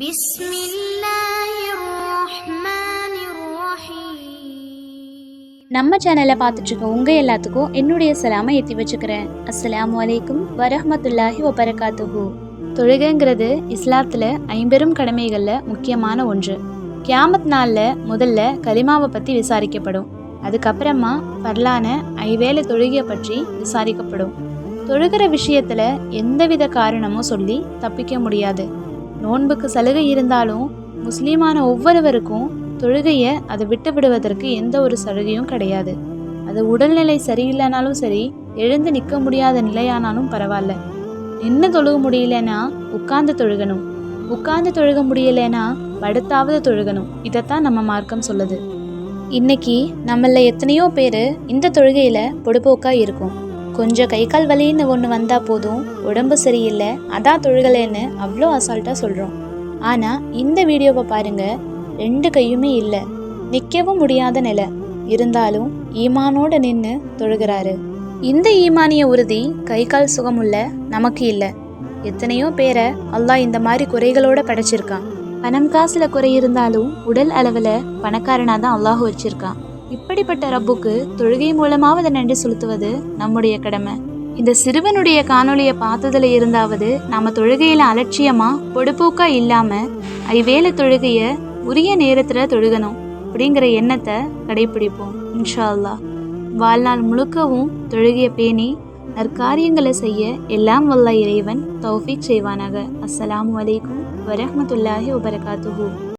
بسم الله الرحمن الرحيم நம்ம சேனலை பார்த்துட்டு இருக்க உங்க எல்லாத்துக்கும் என்னுடைய சலாமை எத்தி வச்சுக்கிறேன் அஸ்ஸலாமு அலைக்கும் வரஹ்மத்துல்லாஹி வபரகாத்துஹு தொழுகைங்கிறது இஸ்லாத்துல ஐம்பெரும் கடமைகள்ல முக்கியமான ஒன்று கியாமத் நாள்ல முதல்ல கலிமாவை பத்தி விசாரிக்கப்படும் அதுக்கப்புறமா பரலான ஐவேளை தொழுகையை பற்றி விசாரிக்கப்படும் தொழுகிற விஷயத்துல எந்தவித காரணமும் சொல்லி தப்பிக்க முடியாது நோன்புக்கு சலுகை இருந்தாலும் முஸ்லீமான ஒவ்வொருவருக்கும் தொழுகையை அதை விட்டு விடுவதற்கு எந்த ஒரு சலுகையும் கிடையாது. அது உடல்நிலை சரியில்லைனாலும் சரி எழுந்து நிற்க முடியாத நிலையானாலும் பரவாயில்ல. நின்று தொழுக முடியலனா உட்கார்ந்து தொழுகணும். உட்கார்ந்து தொழுக முடியலனா படுத்தாவது தொழுகணும். இதைத்தான் நம்ம மார்க்கம் சொல்லுது. இன்னைக்கு நம்மள எத்தனையோ பேர் இந்த தொழுகையில் பொடுபோக்கா இருக்கும். கொஞ்சம் கை கால் வலின்னு ஒன்று வந்தால் போதும். உடம்பு சரியில்லை. அதான் தொழுகலைன்னு அவ்வளோ அசால்ட்டாக சொல்கிறோம் ஆனால் இந்த வீடியோவை பாருங்கள் ரெண்டு கையுமே இல்லை. நிற்கவும் முடியாத நிலை. இருந்தாலும் ஈமானோட நின்று தொழுகிறாரு. இந்த ஈமானிய உறுதி கை கால் சுகமுள்ள நமக்கு இல்லை. எத்தனையோ பேரை அல்லாஹ் இந்த மாதிரி குறைகளோட படைச்சிருக்கான். பணம் காசுல குறை இருந்தாலும் உடல் அளவுல பணக்காரனா தான் அல்லாஹ் வச்சிருக்கான். இப்படிப்பட்ட ரப்புக்கு தொழுகை மூலமாவது நன்றி செலுத்துவது நம்முடைய கடமை. இந்த சிறுவனுடைய காணொளியை பார்த்ததுல இருந்தாவது நாம தொழுகையில அலட்சியமா பொடுப்போக்கா இல்லாம ஐவேளை தொழுகைய உரிய நேரத்துல தொழுகணும் அப்படிங்கிற எண்ணத்தை கடைபிடிப்போம் இன்ஷா அல்லாஹ் வாழ்நாள் முழுக்கவும் தொழுகைய பேணி நற்காரியங்களை செய்ய எல்லாம் வல்ல இறைவன் தௌஃபிக் செய்வானாக. அஸ்ஸலாமு அலைக்கும் வரஹ்மத்துல்லாஹி வபரகாத்துஹு.